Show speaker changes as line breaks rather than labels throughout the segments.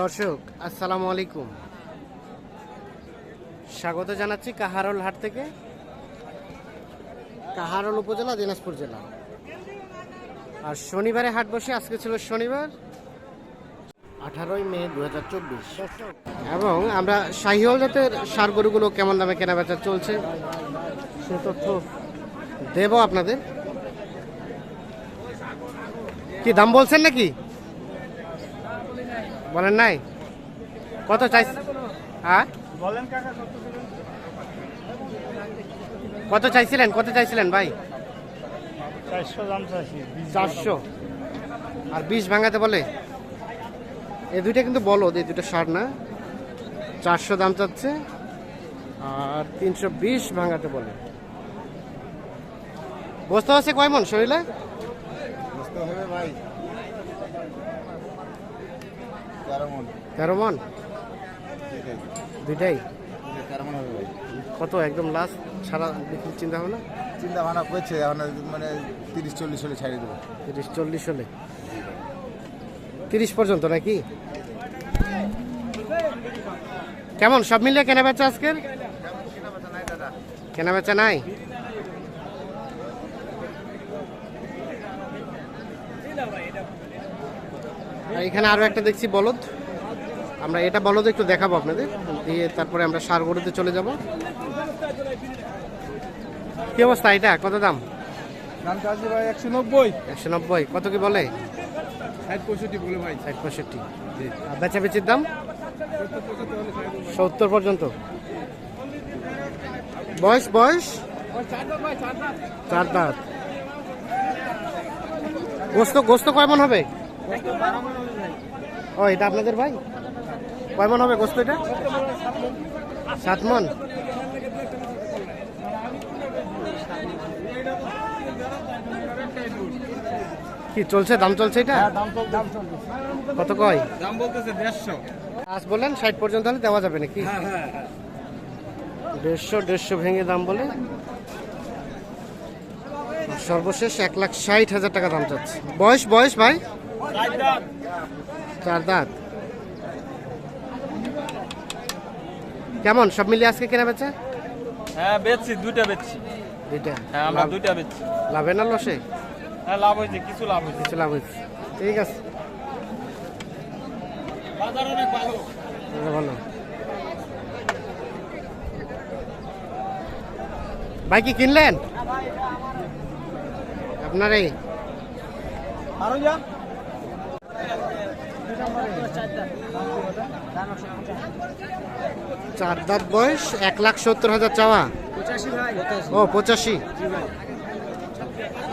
দর্শক, আসসালামু আলাইকুম। স্বাগত জানাচ্ছি কাহারোল হাট থেকে। কাহারোল উপজেলা, দিনাজপুর জেলা। আর শনিবারে হাট বসে, আজকে ছিল শনিবার, আঠারোই মে দু হাজার চব্বিশ। এবং আমরা শাহিওল জাতের সার গরুগুলো কেমন দামে কেনা বেচা চলছে, সে তথ্য দেব আপনাদের। কি দাম বলছেন নাকি? বলেন নাই? কত চাই হ্যাঁ?
বলেন কত
চাইছিলেন? কত চাইছিলেন ভাই?
চারশো দাম চাইছি
চারশো। আর বিষ ভাঙাতে বলে? এই দুইটা কিন্তু বলো এই দুটো সার না? চারশো দাম চাচ্ছে আর তিনশো বিশ ভাঙাতে বলে। বসতে আছে কয় মন শরীরে?
বুঝতে হবে ভাই। তেরো মন।
দুইটাই। কত? একদম লাস্ট ছাড়া বিক্রির চিন্তা ভাবনা
চিন্তা ভাবনা করছে মানে তিরিশ চল্লিশ হলে ছাড়িয়ে দেবো।
তিরিশ চল্লিশ হলে। তিরিশ পর্যন্ত নাকি? কেমন? সব মিলিয়ে কেনা বেচা আজকের? কেনা বেচা নাই? এখানে আরও একটা দেখছি বলদ। আমরা এটা বলদ একটু দেখাবো আপনাদের। দিয়ে তারপরে আমরা সার গরুতে চলে যাব। কি অবস্থা এটা? কত দাম?
একশো নব্বই।
একশো নব্বই। কত কি বলে?
ষাট পঁয়ষট্টি বলে ভাই।
ষাট পঁয়ষট্টি। বেচা বেচির দাম? সত্তর পর্যন্ত। বয়স বয়স? চার দাঁত। গোস্ত গোস্ত কয় মন হবে? ও এটা আপনাদের ভাই? কয় মন হবে গোস্ত এটা? সাত মন? কি চলছে? দাম চলছে এটা?
চলছে
কত কয়?
দাম বলতেছে দেড়শো।
আজ বললেন ষাট পর্যন্ত হলে দেওয়া যাবে নাকি?
হ্যাঁ হ্যাঁ।
দেড়শো দেড়শো ভেঙে দাম বলে সর্বশেষ এক লাখ ষাট হাজার টাকা দাম চাচ্ছে। বয়স বয়স ভাই? চার দাঁত। কেমন? সব মিলিয়ে আজকে কেনা বেচা?
হ্যাঁ বেচছি দুইটা বেচছি।
দুইটা?
হ্যাঁ আমরা দুইটা বেচছি।
লাভে না লসে?
হ্যাঁ লাভ হয়েছে কিছু লাভ হয়েছে।
কিছু লাভ হয়েছে। ঠিক আছে।
বাজার অনেক ভালো।
ভালো। ভাই কি কিনলেন? আপনারই?
আরও
চার দাঁত বয়স এক লাখ সত্তর হাজার চাওয়া। ও পঁচাশি।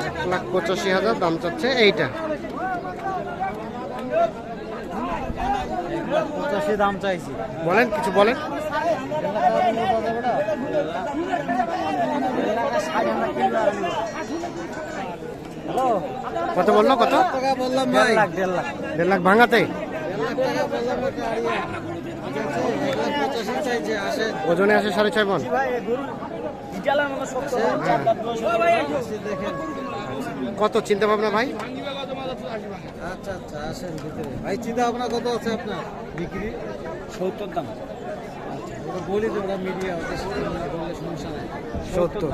এক লাখ পঁচাশি হাজার দাম চাচ্ছে এইটা।
পঁচাশি দাম চাইছি।
বলেন কিছু বলেন। কত বলল কত?
বললাম দেড় লাখ।
দেড় লাখ ভাঙাতে। ওজনে আসে সাড়ে ছয় মন।
কত চিন্তা ভাবনা ভাই?
আচ্ছা আচ্ছা আসেন ভিতরে ভাই চিন্তা ভাবনা কত আছে আপনার বিক্রি সত্তর দাম বলি তো ওরা মিডিয়া বললে সমস্যা নাই
সত্তর।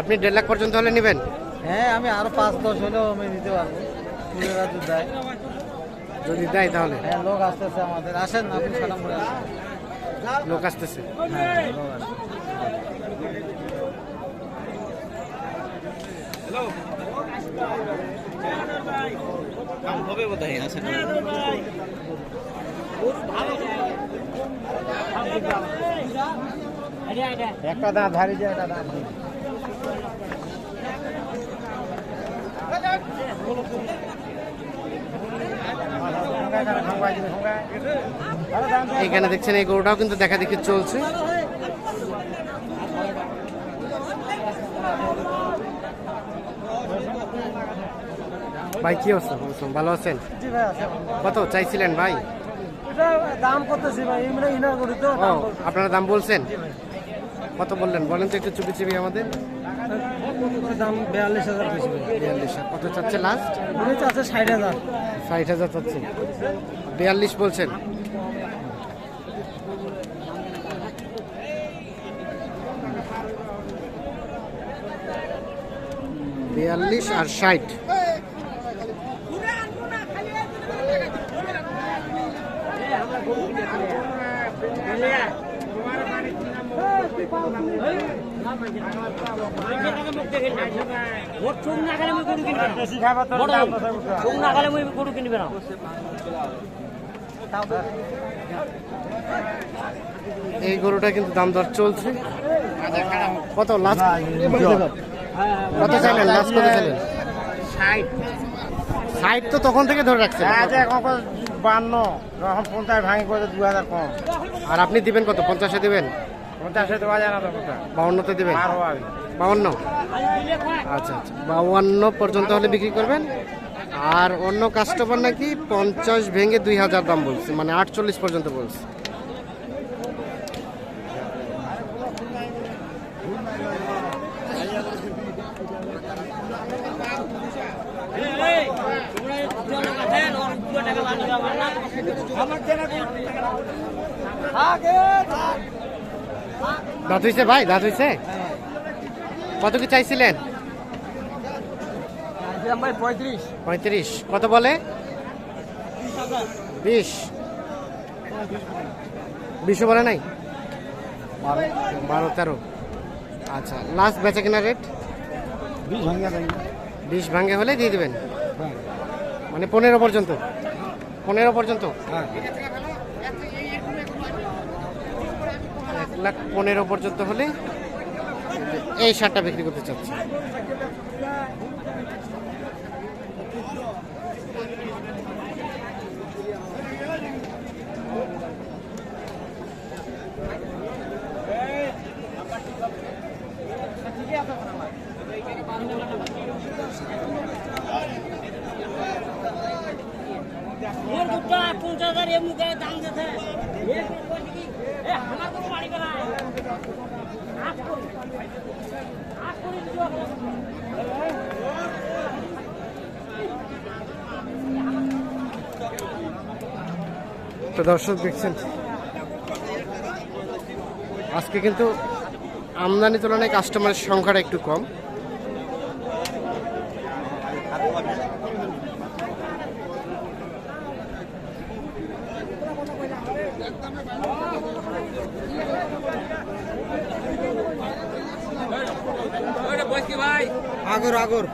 আপনি দেড় লাখ পর্যন্ত হলে নেবেন?
হ্যাঁ আমি আরও পাঁচ, দশ হলেও আমি নিতে পারব। যদি দেয়
যদি দেয় তাহলে।
হ্যাঁ লোক আসতেছে আমাদের। আসেন আপনি আসেন।
লোক আসতেছে।
লোক আসে হবে বোধ হয় আসেন একটা দাঁত ধারি যায় একটা দাঁত। দিই।
এইখানে দেখছেন এই গরুটাও কিন্তু দেখা দেখি চলছে। ভাই কি অবস্থা? ভালো আছেন? কত চাইছিলেন ভাই?
দাম করতেছি ভাই এমনি ইনা করি তো
ও আপনারা দাম বলছেন? কত বললেন? বলেন তো একটু চুপি চুপি আমাদের।
দাম বিয়াল্লিশ হাজার
বিয়াল্লিশ কত চাচ্ছে লাস্ট
উনি চাচ্ছে ষাট হাজার।
ষাট হাজার চাচ্ছে। বিয়াল্লিশ বলছেন। বিয়াল্লিশ আর ষাট। এই গরুটা কিন্তু দাম দর চলছে। কত লাস্ট কত চাইলেন লাস্ট কত চাইলেন ষাট। তো তখন থেকে ধরে রাখছেন।
বান্ন। যখন পঞ্চাশ ভাঙি করে দু হাজার কম।
আর আপনি দিবেন কত? পঞ্চাশে দিবেন?
পঞ্চাশে দেওয়া যায় না তো কোথা
বাউন্নতে দিবেন?
আমি
বাউন্ন? আচ্ছা আচ্ছা। বাউান্ন পর্যন্ত হলে বিক্রি করবেন। আর অন্য কাস্টমার নাকি পঞ্চাশ ভেঙে দুই হাজার দাম বলছে মানে আটচল্লিশ পর্যন্ত বলছে। দাঁত হয়েছে ভাই দাঁত হয়েছে কত কি চাইছিলেন?
পঁয়ত্রিশ।
কত বলে? বিশ। বিশও বলে নাই? বারো। তেরো। আচ্ছা লাস্ট বেচা কেনা রেট
বিশ
ভাঙ্গে হলে দিয়ে দেবেন? মানে পনেরো পর্যন্ত? পনেরো পর্যন্ত?
হ্যাঁ।
লাখ পনেরো পর্যন্ত হলে এই শার্টটা বিক্রি করতে চাচ্ছি।
পঞ্চাশ হাজার দাম দিতে
দর্শক দেখছেন আজকে কিন্তু আমদানি তুলনায় কাস্টমারের সংখ্যাটা একটু কম। ভাই।
আগর আগর।